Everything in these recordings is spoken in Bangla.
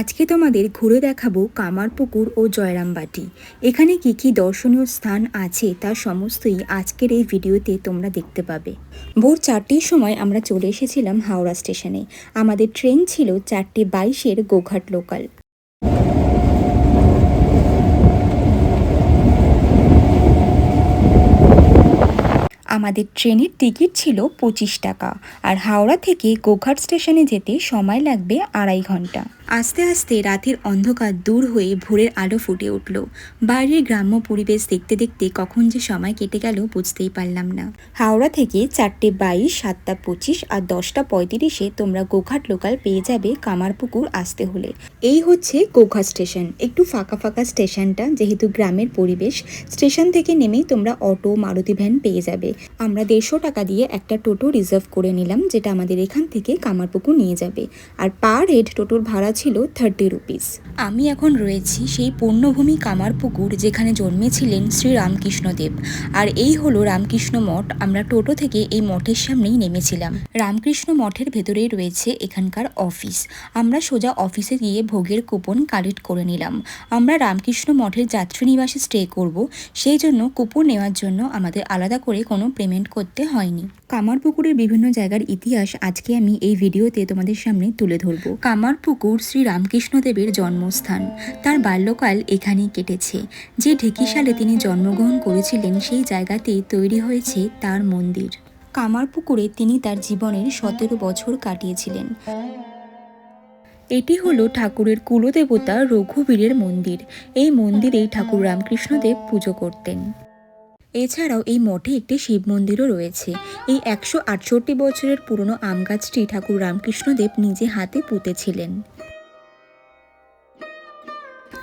আজকে তোমাদের ঘুরে দেখাবো কামারপুকুর ও জয়রামবাটি। এখানে কি কি দর্শনীয় স্থান আছে তা সমস্তই আজকের এই ভিডিওতে তোমরা দেখতে পাবে। ভোর চারটের সময় আমরা চলে এসেছিলাম হাওড়া স্টেশনে। আমাদের ট্রেন ছিল চারটে বাইশের গোঘাট লোকাল। আমাদের ট্রেনের টিকিট ছিল পঁচিশ টাকা, আর হাওড়া থেকে গোঘাট স্টেশনে যেতে সময় লাগবে আড়াই ঘণ্টা। আস্তে আস্তে রাতের অন্ধকার দূর হয়ে ভোরের আলো ফুটে উঠল। বাইরের গ্রাম্য পরিবেশ দেখতে দেখতে কখন যে সময় কেটে গেল বুঝতেই পারলাম না। হাওড়া থেকে চারটে বাইশ, সাতটা পঁচিশ আর দশটা পঁয়ত্রিশে তোমরা গোঘাট লোকাল পেয়ে যাবে কামারপুকুর আসতে হলে। এই হচ্ছে গোঘাট স্টেশন। একটু ফাঁকা ফাঁকা স্টেশনটা, যেহেতু গ্রামের পরিবেশ, স্টেশন থেকে নেমেই তোমরা অটো, মারুতি ভ্যান পেয়ে যাবে। আমরা দেড়শো টাকা দিয়ে একটা টোটো রিজার্ভ করে নিলাম, যেটা আমাদের এখান থেকে কামারপুকুর নিয়ে যাবে। আর পার হেড টোটোর ভাড়া ছিল থার্টি রুপিস আমি এখন রয়েছি সেই পূর্ণভূমি কামারপুকুর যেখানে জন্মেছিলেন শ্রী রামকৃষ্ণদেব। আর এই হলো রামকৃষ্ণ মঠ। আমরা টোটো থেকে এই মঠের সামনেই নেমেছিলাম। রামকৃষ্ণ মঠের ভেতরেই রয়েছে এখানকার অফিস। আমরা সোজা অফিসে গিয়ে ভোগের কুপন কালেক্ট করে নিলাম। আমরা রামকৃষ্ণ মঠের যাত্রী নিবাসে স্টে করব। সেই জন্য কুপন নেওয়ার জন্য আমাদের আলাদা করে কোনো পেমেন্ট করতে হয়নি। কামারপুকুরের বিভিন্ন জায়গার ইতিহাস আজকে আমি এই ভিডিওতে তোমাদের সামনে তুলে ধরবো। কামারপুকুর শ্রী রামকৃষ্ণদেবের জন্মস্থান। তার বাল্যকাল এখানেই কেটেছে। যে ঢেকিসালে তিনি জন্মগ্রহণ করেছিলেন, সেই জায়গাতেই তৈরি হয়েছে তার মন্দির। কামারপুকুরে তিনি তার জীবনের সতেরো বছর কাটিয়েছিলেন। এটি হলো ঠাকুরের কুলদেবতা রঘুবীরের মন্দির। এই মন্দিরেই ঠাকুর রামকৃষ্ণদেব পুজো করতেন। এছাড়াও এই মঠে একটি শিব মন্দিরও রয়েছে। এই একশো আটষট্টি বছরের পুরনো আম গাছটি ঠাকুর রামকৃষ্ণদেব নিজে হাতে পুঁতেছিলেন।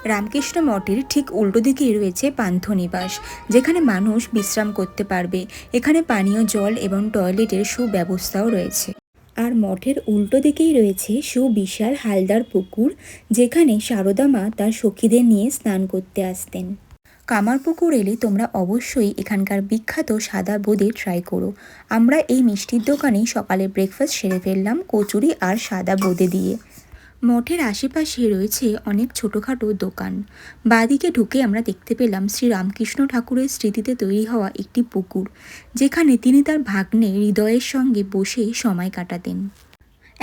রামকৃষ্ণ মঠের ঠিক উল্টো দিকেই রয়েছে পান্থনিবাস যেখানে মানুষ বিশ্রাম করতে পারবে। এখানে পানীয় জল এবং টয়লেটের সুব্যবস্থাও রয়েছে। আর মঠের উল্টো দিকেই রয়েছে সুবিশাল হালদার পুকুর, যেখানে সারদা মা তার সখীদের নিয়ে স্নান করতে আসতেন। কামারপুকুর এলে তোমরা অবশ্যই এখানকার বিখ্যাত সাদা বোঁদে ট্রাই করো। আমরা এই মিষ্টির দোকানেই সকালে ব্রেকফাস্ট সেরে ফেললাম কচুরি আর সাদা বোঁদে দিয়ে। মঠের আশেপাশে রয়েছে অনেক ছোটোখাটো দোকান। বাদিকে ঢুকে আমরা দেখতে পেলাম শ্রী রামকৃষ্ণ ঠাকুরের স্মৃতিতে তৈরি হওয়া একটি পুকুর, যেখানে তিনি তার ভাগ্নে হৃদয়ের সঙ্গে বসে সময় কাটাতেন।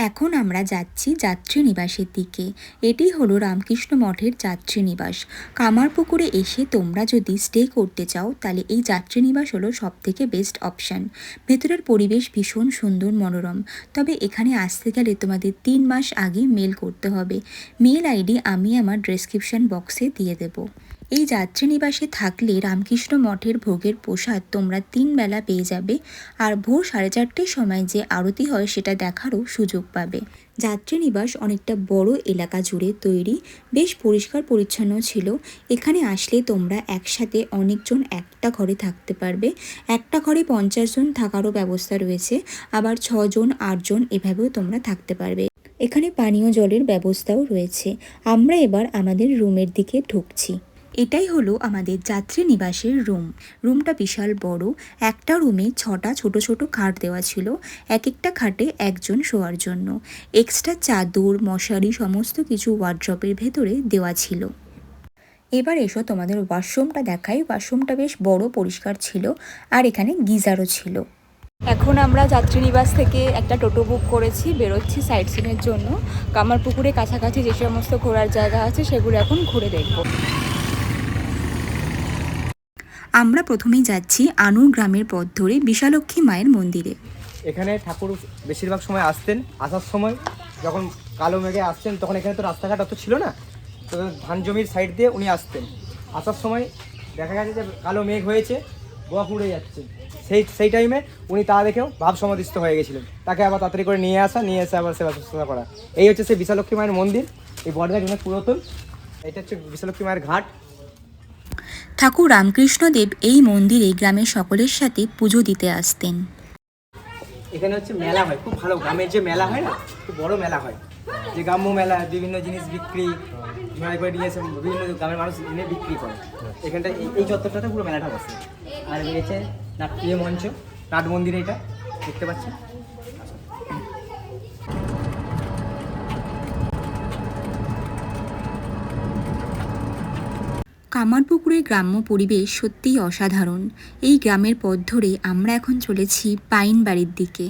এখন আমরা যাচ্ছি যাত্রী নিবাসের দিকে। এটি হলো রামকৃষ্ণ মঠের যাত্রী নিবাস। কামারপুকুরে এসে তোমরা যদি স্টে করতে চাও, তাহলে এই যাত্রী নিবাস হলো সব থেকে বেস্ট অপশান ভেতরের পরিবেশ ভীষণ সুন্দর, মনোরম। তবে এখানে আসতে গেলে তোমাদের তিন মাস আগে মেল করতে হবে। মেল আইডি আমি আমার ডেসক্রিপশন বক্সে দিয়ে দেবো। এই যাত্রী নিবাসে থাকলে রামকৃষ্ণ মঠের ভোগের প্রসাদ তোমরা তিন বেলা পেয়ে যাবে আর ভোর সাড়ে চারটের সময় যে আরতি হয় সেটা দেখারও সুযোগ পাবে। যাত্রী নিবাস অনেকটা বড় এলাকা জুড়ে তৈরি, বেশ পরিষ্কার পরিচ্ছন্ন ছিল। এখানে আসলে তোমরা একসাথে অনেকজন একটা ঘরে থাকতে পারবে। একটা ঘরে পঞ্চাশ জন থাকারও ব্যবস্থা রয়েছে, আবার ছজন, আটজন এভাবেও তোমরা থাকতে পারবে। এখানে পানীয় জলের ব্যবস্থাও রয়েছে। আমরা এবার আমাদের রুমের দিকে ঢুকছি। এটাই হলো আমাদের যাত্রী নিবাসের রুম। রুমটা বিশাল বড়। একটা রুমে ছটা ছোট ছোট খাট দেওয়া ছিল। এক একটা খাটে একজন শোয়ার জন্য। এক্সট্রা চাদর, মশারি সমস্ত কিছু ওয়ার্ড্রপের ভেতরে দেওয়া ছিল। এবার এসো তোমাদের ওয়াশরুমটা দেখাই। ওয়াশরুমটা বেশ বড়, পরিষ্কার ছিল আর এখানে গিজারও ছিল। এখন আমরা যাত্রী নিবাস থেকে একটা টোটো বুক করেছি, বেরোচ্ছি সাইট সিনের জন্য। কামারপুকুরে কাছাকাছি যে সমস্ত ঘোরার জায়গা আছে সেগুলো এখন ঘুরে দেখব। আমরা প্রথমেই যাচ্ছি আনুর গ্রামের পথ ধরে বিশালক্ষী মায়ের মন্দিরে। এখানে ঠাকুর বেশিরভাগ সময় আসতেন, আসার সময় যখন কালো মেঘে আসতেন তখন এখানে তো রাস্তাঘাট অত ছিল না, তো ধান জমির সাইড দিয়ে উনি আসতেন। আসার সময় দেখা গেছে যে কালো মেঘ হয়েছে, গোয়া পুড়ে যাচ্ছে। সেই সেই টাইমে উনি তা দেখেও ভাব সমাধিস্থ হয়ে গেছিলেন। তাকে আবার তাড়াতাড়ি করে নিয়ে আসা, নিয়ে এসে আবার সেবা শুশ্রূষা করা। এই হচ্ছে সেই বিশালক্ষী মায়ের মন্দির, এই বটগাছ অনেক পুরাতন। এটা হচ্ছে বিশালক্ষী মায়ের ঘাট। ঠাকুর রামকৃষ্ণদেব এই মন্দিরে গ্রামের সকলের সাথে পুজো দিতে আসতেন। এখানে হচ্ছে মেলা হয়, খুব ভালো গ্রামের যে মেলা হয় না, খুব বড় মেলা হয়। যে গ্রাম্য মেলা, বিভিন্ন জিনিস বিক্রি বিভিন্ন গ্রামের মানুষ এনে বিক্রি করে। এখানটা এই- চত্বরটাতে পুরো মেলাটা বসে। আর রয়েছে ইয়ে মঞ্চ, নাট মন্দির এটা, দেখতে পাচ্ছেন? কামারপুকুরের গ্রাম্য পরিবেশ সত্যিই অসাধারণ। এই গ্রামের পথ ধরে আমরা এখন চলেছি পাইন বাড়ির দিকে।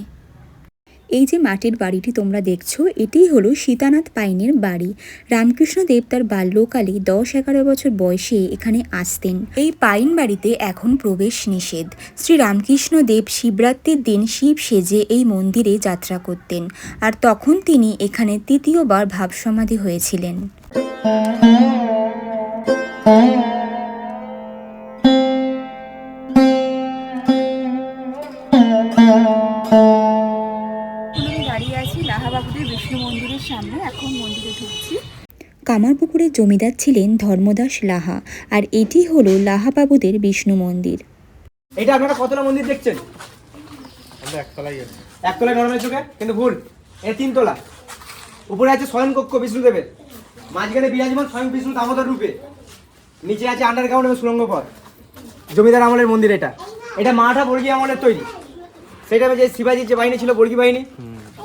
এই যে মাটির বাড়িটি তোমরা দেখছ, এটিই হলো সীতানাথ পাইনের বাড়ি। রামকৃষ্ণদেব তার বাল্যকালে দশ এগারো বছর বয়সে এখানে আসতেন। এই পাইন বাড়িতে এখন প্রবেশ নিষেধ। শ্রী রামকৃষ্ণ দেব শিবরাত্রির দিন শিব সেজে এই মন্দিরে যাত্রা করতেন আর তখন তিনি এখানে তৃতীয়বার ভাবসমাধি হয়েছিলেন। দাঁড়িয়ে আছি লাহাবাবুদের বিষ্ণু মন্দিরের সামনে এখন মন্দিরে ঢুকছি। কামারপুকুরের জমিদার ছিলেন ধর্মদাস লাহা আর এটি হলো লাহাবাবুদের বিষ্ণু মন্দির। এটা আপনারা কতলা মন্দির দেখছেন? গেছি একতলায় নর্মাল চোখে কিন্তু ভুল এটা তিনতলা। উপরে আছে স্বয়ং কক্ষ বিষ্ণুদেবের মাঝখানে বিরাজমান স্বয়ং বিষ্ণু দামোদর রূপে। নিচে আছে আন্ডারগ্রাউন্ড এবং সুরঙ্গ পথ। জমিদার আমলের মন্দির এটা। এটা মাঠা বর্গী আমলের তৈরি। সেটা যে শিবাজির যে বাহিনী ছিল, বর্গী বাহিনী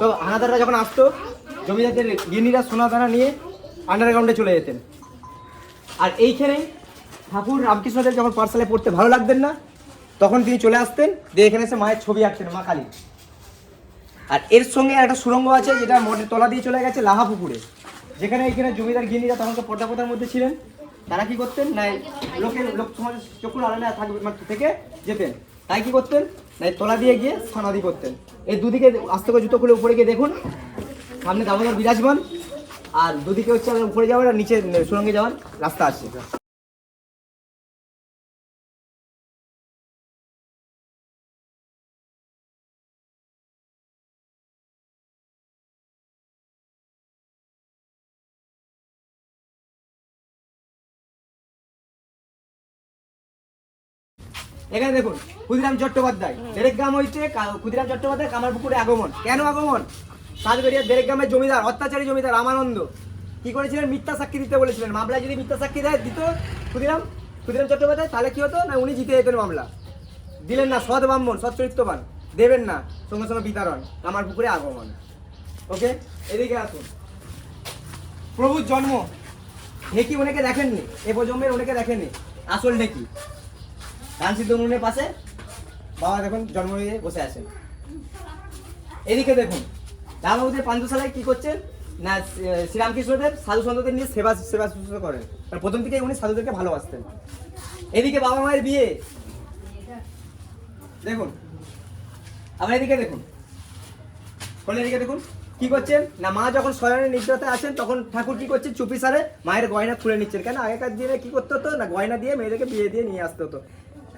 তো হানাদাররা যখন আসতো, জমিদারদের গিন্নিরা সোনা দানা নিয়ে আন্ডারগ্রাউন্ডে চলে যেতেন। আর এইখানেই ঠাকুর রামকৃষ্ণদেব যখন পাঠশালায় পড়তে ভালো লাগতেন না, তখন তিনি চলে আসতেন, দিয়ে এখানে এসে মায়ের ছবি আঁকতেন, মা কালী। আর এর সঙ্গে একটা সুরঙ্গ আছে, যেটা মঠের তলা দিয়ে চলে গেছে, লাহা পুকুরে। যেখানে এখানে জমিদার তখন তো পর্দা পর্দার মধ্যে ছিলেন। তারা কি করতেন? না লোকের লোক সমাজের চক্ষুর আড়ালে থাকবে থেকে যেতেন। তাই কি করতেন? না তোলা দিয়ে গিয়ে সনাদি করতেন। এই দুদিকে আস্তে করে জুতো খুলে উপরে গিয়ে দেখুন, সামনে দামোদর বিরাজমান, আর দুদিকে হচ্ছে উপরে যাওয়ার আর নিচে, সুরঙ্গে যাওয়ার রাস্তা আছে। এখানে দেখুন, ক্ষুদিরাম চট্টোপাধ্যায়। দেরেক গ্রাম হইতে কা- ক্ষুদিরাম চট্টোপাধ্যায় কামারপুকুরে আগমন। কেন আগমন? সাতবেরিয়া দেরেক গ্রামের জমিদার, অত্যাচারী জমিদার রামানন্দ। কি করেছিলেন? মিথ্যা সাক্ষী দিতে বলেছিলেন। মামলায় যদি মিথ্যা সাক্ষী দেয়, দিত ক্ষুদিরাম? ক্ষুদিরাম চট্টোপাধ্যায়, তাহলে কি হতো? না, উনি জিতে যেতেন মামলা। দিলেন না, সৎ ব্রাহ্মণ, সৎ চরিত্রবান। দেবেন না, সঙ্গে সঙ্গে বিতরণ কামারপুকুরে আগমন। ওকে? এদিকে আসুন। প্রভুর জন্ম। নেকি অনেকে দেখেননি, এ প্রজন্মের অনেকে দেখেননি। আসল নেকি সিদ্ধ উনুনের পাশে বাবা দেখুন জন্ম হয়ে বসে আছেন এদিকে দেখুন রামবাবুদের পান্থশালায় কি করছেন? না আহ, শ্রীরামকৃষ্ণদেব সাধু সন্তদের নিয়ে সেবা সেবা শুশ্রূষা করেন। আর প্রথম থেকে উনি সাধুদেরকে ভালোবাসতেন। এদিকে বাবা মায়ের বিয়ে। দেখুন আবার এদিকে দেখুন। বলে এদিকে দেখুন কি করছেন? না মা যখন শয়নের নিদ্রাতে আসেন তখন ঠাকুর কি করছেন? চুপি সারে মায়ের গয়না খুলে নিচ্ছেন। কেন? আগেকার দিনে কি করতে হতো? না গয়না দিয়ে মেয়েদেরকে বিয়ে দিয়ে নিয়ে আসতে হতো।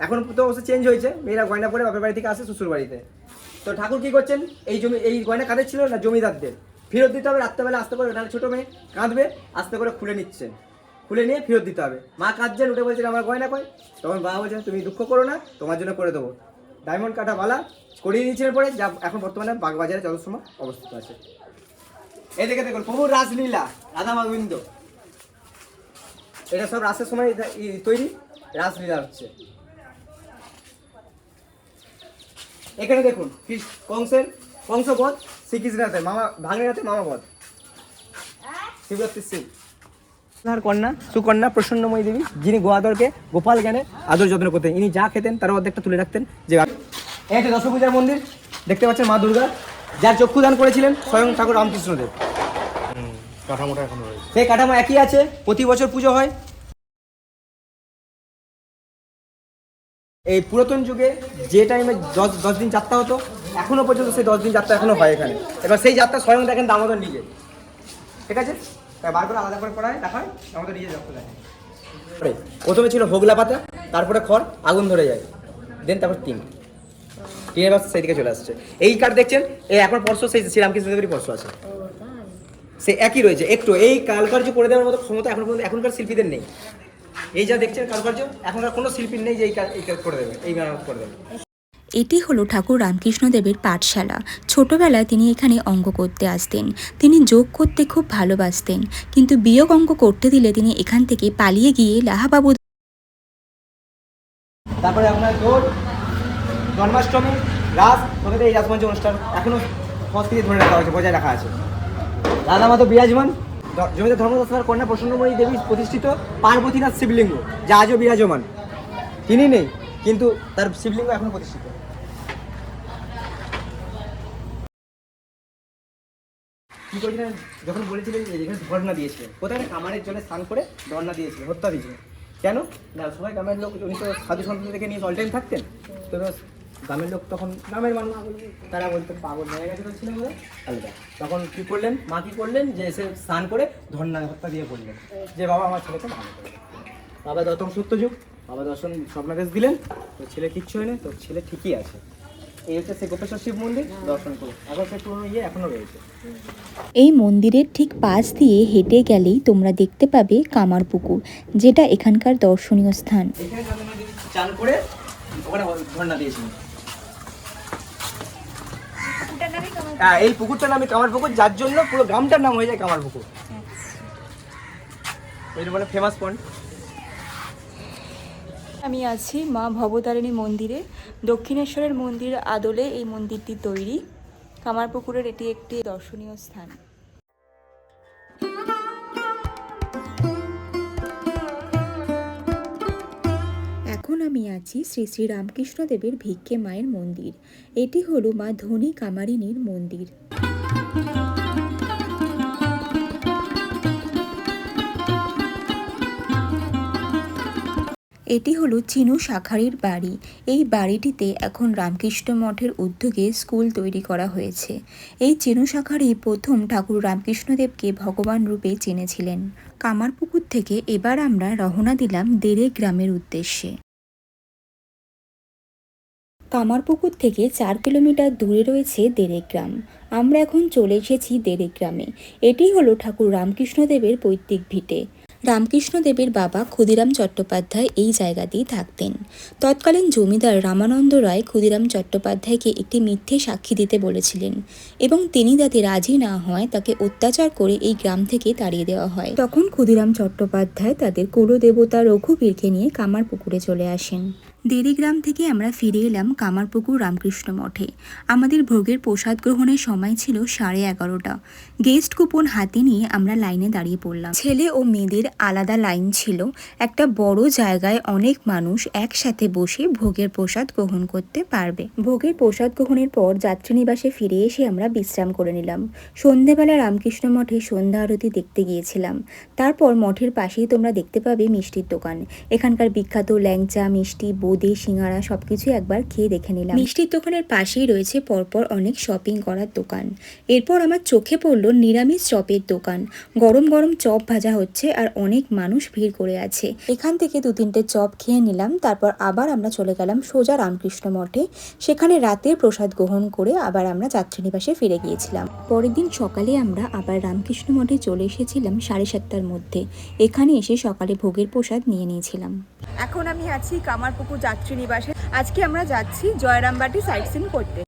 এখন তো অবশ্য চেঞ্জ হয়েছে। মেয়েরা গয়না পরে বাপের বাড়ি থেকে আসে শ্বশুর বাড়িতে। তো ঠাকুর কি করছেন? এই জমি, এই গয়না কাদের ছিল না জমিদারদের? ফেরত দিতে হবে, রাত্রেবেলা আসতে করে নাহলে ছোটো মেয়ে কাঁদবে, আস্তে করে খুলে নিচ্ছেন। খুলে নিয়ে ফেরত দিতে হবে। মা কাঁদছেন, উঠে বলছেন, আমার গয়না কয় তখন বাবা বলছেন, তুমি দুঃখ করো না, তোমার জন্য করে দেবো। ডায়মন্ড কাটা বালা করিয়ে দিয়েছিলেন পরে, যা এখন বর্তমানে বাগবাজারে যত সময় অবস্থিত আছে। এদিকে দেখুন প্রভুর রাসলীলা, রাধা গোবিন্দ। এটা সব রাসের সময় তৈরি, রাসলীলা হচ্ছে। এখানে দেখুন কংসের কংসবধ শ্রীকৃষ্ণের হাতে মামা ভাগ্নের হাতে মামা বধ শিবরাত্রি শিব তার কন্যা সুকন্যা প্রসন্নময়ী দেবী যিনি গোয়াদরকে গোপাল জ্ঞানে আদর যত্ন করতেন ইনি যা খেতেন তার অর্ধেকটা তুলে রাখতেন যে একটা দশপূজার মন্দির দেখতে পাচ্ছেন মা দুর্গা যার চক্ষুদান করেছিলেন স্বয়ং ঠাকুর রামকৃষ্ণদেব। কাঠামোটা এখন রয়েছে। সেই কাঠামো একই আছে প্রতি বছর পুজো হয় এই পুরাতন যুগে যে টাইমে দশ দশ দিন যাত্রা হতো, এখনও পর্যন্ত সেই দশ দিন যাত্রা এখনও হয় এখানে। এবার সেই যাত্রা স্বয়ং দেখেন দামোদর নিজে। ঠিক আছে? তাই বার করে আলাদা করে করা হয় দেখা হয় দামোদর নিজে যাত্রা দেখেন প্রথমে ছিল হোগলা পাতা, তারপরে খড়, আগুন ধরে যায়। দেন তারপর তিন টিনের বাস সেই দিকে চলে আসছে। এই কাঠ দেখছেন? এই এখন পরশু, সেই শ্রীরামকৃষ্ণ দেবেরই পরশু আছে। সে একই রয়েছে। একটু এই কারুকার্য করে দেওয়ার মতো ক্ষমতা এখন পর্যন্ত এখনকার শিল্পীদের নেই। এই যা দেখছেন কারুকার্য এখনকার কোনো শিল্পীর নেই যে এই কাজ এই কাজ করে দেবে এই মেরামত করে দেবে। এটি হলো ঠাকুর রামকৃষ্ণদেবের পাঠশালা। ছোটবেলায় তিনি এখানে অঙ্ক করতে আসতেন। তিনি যোগ করতে খুব ভালোবাসতেন। কিন্তু বিয়োগ অঙ্ক করতে দিলে তিনি এখান থেকে পালিয়ে গিয়ে লাহাবাবু তারপরে আপনার দোল জন্মাষ্টমী রাস তোদের এই রাসমঞ্চ অনুষ্ঠান এখনও সংস্কৃতি ধরে রাখা হয়েছে বজায় রাখা আছে। রাধা মাধব বিরাজমান। দ- জমিদার ধর্মদাস কন্যা প্রসন্নময়ী দেবী প্রতিষ্ঠিত পার্বতীনাথ শিবলিঙ্গ, যা আজও বিরাজমান। তিনি নেই, কিন্তু তার শিবলিঙ্গ এখনও প্রতিষ্ঠিত। কি করেছিলেন? যখন বলেছিলেন যে এখানে ধর্ণা দিয়েছিলেন কোথায়? কামারের জন্য স্নান করে ধর্ণা দিয়েছিলেন হত্যা দিয়েছিলেন কেন? না সবাই গ্রামের লোক, উনি তো সাধু সন্ত থেকে নিয়ে অল টাইম থাকতেন। তো গ্রামের লোক তখন গ্রামের মানুষ। তারা বলতেন পাগল হয়ে গেছে তো ছিলেন বলে। আলাদা তখন কি করলেন? মা কি করলেন? যে এসে স্নান করে ধর্ণা হত্যা দিয়ে বললেন যে বাবা আমার ছেলেকে ভালো করে বাবা দর্শন সত্যযুগ বাবা দর্শন স্বপ্নাদেশ দিলেন। তোর ছেলে কিচ্ছু হয় না তোর ছেলে ঠিকই আছে। এই হচ্ছে সে গোপেশ্বর শিব মন্দির দর্শন করুন এখন সে পুরনো ইয়ে এখনও রয়েছে। এই মন্দিরের ঠিক পাশ দিয়ে হেঁটে গেলেই তোমরা দেখতে পাবে কামারপুকুর যেটা এখানকার দর্শনীয় স্থান। এখানে চান করে ওখানে দিয়েছিলেন কামার হ্যাঁ এই পুকুরটার নামই কামার পুকুর যার জন্য পুরো গ্রামটার নাম হয়ে যায় কামার পুকুর। ওই বলে ফেমাস পয়েন্ট আমি আছি মা ভবতারিণী মন্দিরে। দক্ষিণেশ্বরের মন্দির আদলে এই মন্দিরটি তৈরি। কামারপুকুরের এটি একটি দর্শনীয় স্থান। আমি আছি শ্রী শ্রী রামকৃষ্ণ দেবের ভিক্ষে মায়ের মন্দির। এটি হলো মা ধনী কামারিনীর মন্দির। এটি হলো চিনু শাখারির বাড়ি। এই বাড়িটিতে এখন রামকৃষ্ণ মঠের উদ্যোগে স্কুল তৈরি করা হয়েছে। এই চিনু শাখারি প্রথম ঠাকুর রামকৃষ্ণদেবকে ভগবান রূপে চিনেছিলেন। কামারপুকুর থেকে এবার আমরা রওনা দিলাম দেরে গ্রামের উদ্দেশ্যে। কামারপুকুর থেকে চার কিলোমিটার দূরে রয়েছে দেরে গ্রাম। আমরা এখন চলে এসেছি দেরে গ্রামে। এটি হলো ঠাকুর রামকৃষ্ণদেবের পৈতৃক ভিটে। রামকৃষ্ণদেবের বাবা ক্ষুদিরাম চট্টোপাধ্যায় এই জায়গাতেই থাকতেন। তৎকালীন জমিদার রামানন্দ রায় ক্ষুদিরাম চট্টোপাধ্যায়কে একটি মিথ্যে সাক্ষী দিতে বলেছিলেন এবং তিনি যাতে রাজি না হয় তাকে অত্যাচার করে এই গ্রাম থেকে তাড়িয়ে দেওয়া হয়। তখন ক্ষুদিরাম চট্টোপাধ্যায় তাদের কুলদেবতা রঘুবীরকে নিয়ে কামারপুকুরে চলে আসেন। দেরিগ্রাম থেকে আমরা ফিরে এলাম কামারপুকুর রামকৃষ্ণ মঠে। আমাদের ভোগের প্রসাদ গ্রহণের সময় ছিল সাড়ে এগারোটা। গেস্ট কুপন হাতে নিয়ে আমরা লাইনে দাঁড়িয়ে পড়লাম। ছেলে ও মেয়েদের আলাদা লাইন ছিল। একটা বড় জায়গায় অনেক মানুষ একসাথে বসে ভোগের প্রসাদ গ্রহণ করতে পারবে। ভোগের প্রসাদ গ্রহণের পর যাত্রীনিবাসে ফিরে এসে আমরা বিশ্রাম করে নিলাম। সন্ধেবেলা রামকৃষ্ণ মঠে সন্ধ্যা আরতি দেখতে গিয়েছিলাম। তারপর মঠের পাশেই তোমরা দেখতে পাবে মিষ্টির দোকান। এখানকার বিখ্যাত ল্যাংচা, মিষ্টি বোঁদে সিঙ্গারা সবকিছু একবার খেয়ে দেখে নিলাম। মিষ্টির দোকানের পাশেই রয়েছে পরপর অনেক শপিং করার দোকান। এরপর আমার চোখে পড়ল নিরামিষ চপের দোকান। গরম গরম চপ ভাজা হচ্ছে আর অনেক মানুষ ভিড় করে আছে। এখান থেকে দু তিনটে চপ খেয়ে নিলাম, তারপর আবার আমরা চলে গেলাম সোজা রামকৃষ্ণ মঠে। সেখানে রাতের প্রসাদ গ্রহণ করে আবার আমরা যাত্রীনিবাসে ফিরে গিয়েছিলাম। পরের দিন সকালে আমরা আবার রামকৃষ্ণ মঠে চলে এসেছিলাম সাড়ে সাতটার মধ্যে। এখানে এসে সকালে ভোগের প্রসাদ নিয়ে নিয়েছিলাম। এখন আমি আছি কামারপুকুর যাত্রী নিবাসে। আজকে আমরা যাচ্ছি জয়রামবাটি সাইট সিন করতে।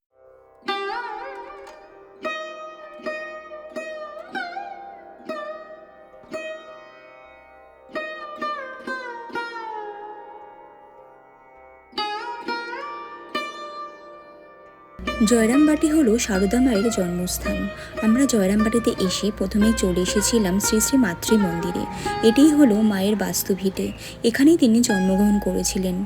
জয়রামবাটি হলো সারদা মায়ের জন্মস্থান। আমরা জয়রামবাটিতে এসে প্রথমেই চলে এসেছিলাম শ্রী শ্রী মাতৃ মন্দিরে এটিই হলো মায়ের বাস্তুভিটে। এখানেই তিনি জন্মগ্রহণ করেছিলেন।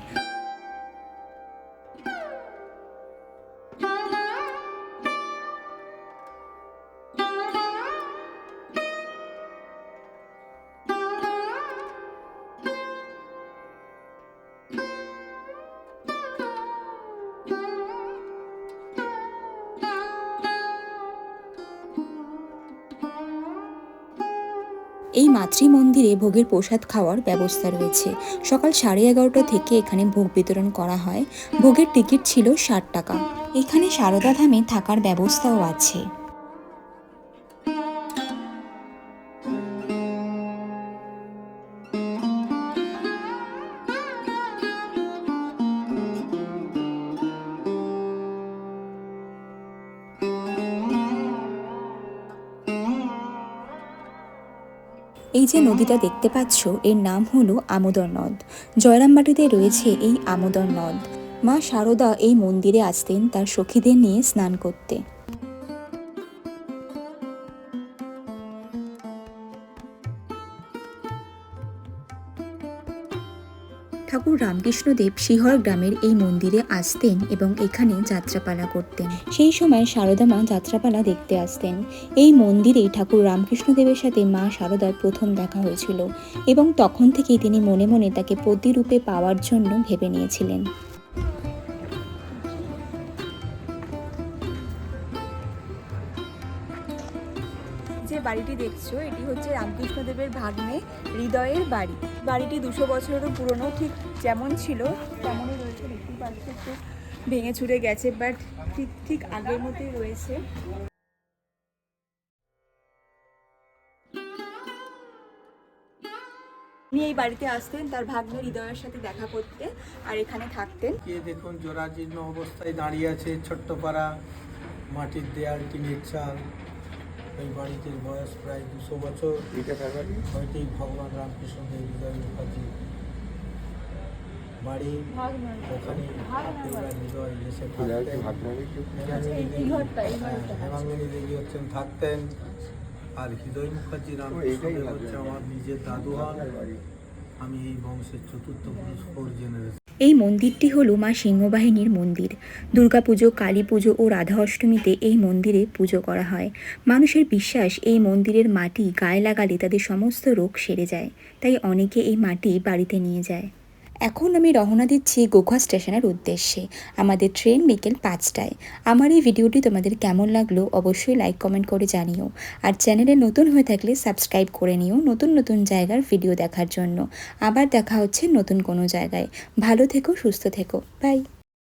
এই মাতৃ মন্দিরে ভোগের প্রসাদ খাওয়ার ব্যবস্থা রয়েছে। সকাল সাড়ে এগারোটা থেকে এখানে ভোগ বিতরণ করা হয়। ভোগের টিকিট ছিল ষাট টাকা। এখানে সারদা ধামে থাকার ব্যবস্থাও আছে। এই যে নদীটা দেখতে পাচ্ছ, এর নাম হলো আমোদর নদ। জয়রামবাটিতে রয়েছে এই আমোদর নদ। মা শারদা এই মন্দিরে আসতেন তার সখীদের নিয়ে স্নান করতে। রামকৃষ্ণদেব শিহর গ্রামের এই মন্দিরে আসতেন এবং এখানে যাত্রাপালা করতেন। সেই সময় সারদা মা যাত্রাপালা দেখতে আসতেন। এই মন্দিরে ঠাকুর রামকৃষ্ণদেবের সাথে মা সারদার প্রথম দেখা হয়েছিল এবং তখন থেকেই তিনি মনে মনে তাকে প্রতিরূপে পাওয়ার জন্য ভেবে নিয়েছিলেন। বাড়িটি দেখছ, এটি হচ্ছে রামকৃষ্ণদেবের ভাগ্নে হৃদয়ের বাড়ি। বাড়িটি দুশো বছরেরও পুরনো, ঠিক যেমন ছিল, তেমনই রয়েছে, দেখতেই পাচ্ছ, একটু ভেঙে ছুড়ে গেছে বাট ঠিক ঠিক আগের মতোই রয়েছে। উনি এই বাড়িতে আসতেন, তার ভাগ্নে হৃদয়ের সাথে দেখা করতে আর এখানে থাকতেন। কে দেখুন, জরাজীর্ণ অবস্থায় দাঁড়িয়ে আছে ছোট্ট পাড়া মাটির দেয়াল, টিনের চাল। এই বাড়িটির বয়স প্রায় দুশো বছর। হয়তো ভগবান রামকৃষ্ণ দেব হৃদয় মুখার্জি বাড়ি ওখানে হৃদয় এসে থাকতেন। হেমাঙ্গিনী দেবী। দেবী হচ্ছেন থাকতেন। আর হৃদয় মুখার্জি রামকৃষ্ণ দেব হচ্ছে আমার নিজের দাদু হন আমি এই বংশের চতুর্থ পুরুষ ফোর জেনারেশন এই মন্দিরটি হল মা সিংহবাহিনীর মন্দির। দুর্গাপুজো কালী পুজো ও রাধা অষ্টমীতে এই মন্দিরে পুজো করা হয়। মানুষের বিশ্বাস, এই মন্দিরের মাটি গায়ে লাগালে তাদের সমস্ত রোগ সেরে যায়। তাই অনেকে এই মাটি বাড়িতে নিয়ে যায়। এখন আমি রওনা দিচ্ছি গোঘা স্টেশনের উদ্দেশ্যে। আমাদের ট্রেন বিকেল পাঁচটায়। আমার এই ভিডিওটি তোমাদের কেমন লাগল অবশ্যই লাইক, কমেন্ট করে জানিও। আর চ্যানেলে নতুন হয়ে থাকলে সাবস্ক্রাইব করে নিও নতুন নতুন জায়গার ভিডিও দেখার জন্য। আবার দেখা হচ্ছে নতুন কোনো জায়গায়। ভালো থেকো, সুস্থ থেকো। বাই।